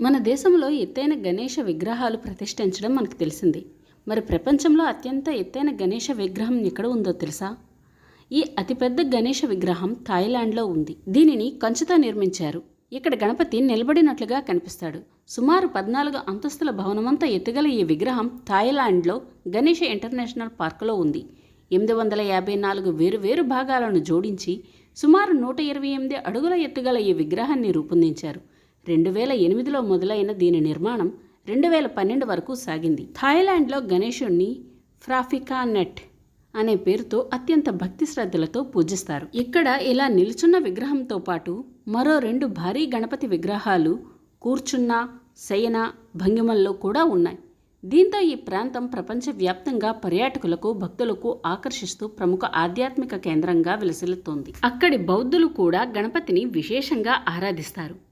మన దేశంలో ఎత్తైన గణేష విగ్రహాలు ప్రతిష్ఠించడం మనకు తెలిసింది. మరి ప్రపంచంలో అత్యంత ఎత్తైన గణేష విగ్రహం ఎక్కడ ఉందో తెలుసా? ఈ అతిపెద్ద గణేష విగ్రహం థాయిలాండ్లో ఉంది. దీనిని కంచుతో నిర్మించారు. ఇక్కడ గణపతి నిలబడినట్లుగా కనిపిస్తాడు. సుమారు పద్నాలుగు అంతస్తుల భవనమంతా ఎత్తుగల ఈ విగ్రహం థాయిలాండ్లో గణేష ఇంటర్నేషనల్ పార్కులో ఉంది. ఎనిమిది వందల యాభై నాలుగు వేరు వేరు భాగాలను జోడించి సుమారు నూట ఇరవై ఎనిమిది అడుగుల ఎత్తుగల ఈ విగ్రహాన్ని రూపొందించారు. రెండు వేల ఎనిమిదిలో మొదలైన దీని నిర్మాణం రెండు వేల పన్నెండు వరకు సాగింది. థాయిలాండ్లో గణేశుణ్ణి ఫ్రాఫికా నెట్ అనే పేరుతో అత్యంత భక్తి శ్రద్ధలతో పూజిస్తారు. ఇక్కడ ఇలా నిల్చున్న విగ్రహంతో పాటు మరో రెండు భారీ గణపతి విగ్రహాలు కూర్చున్న శయన భంగిమల్లో కూడా ఉన్నాయి. దీంతో ఈ ప్రాంతం ప్రపంచవ్యాప్తంగా పర్యాటకులకు భక్తులకు ఆకర్షిస్తూ ప్రముఖ ఆధ్యాత్మిక కేంద్రంగా విలసిల్లుతోంది. అక్కడి బౌద్ధులు కూడా గణపతిని విశేషంగా ఆరాధిస్తారు.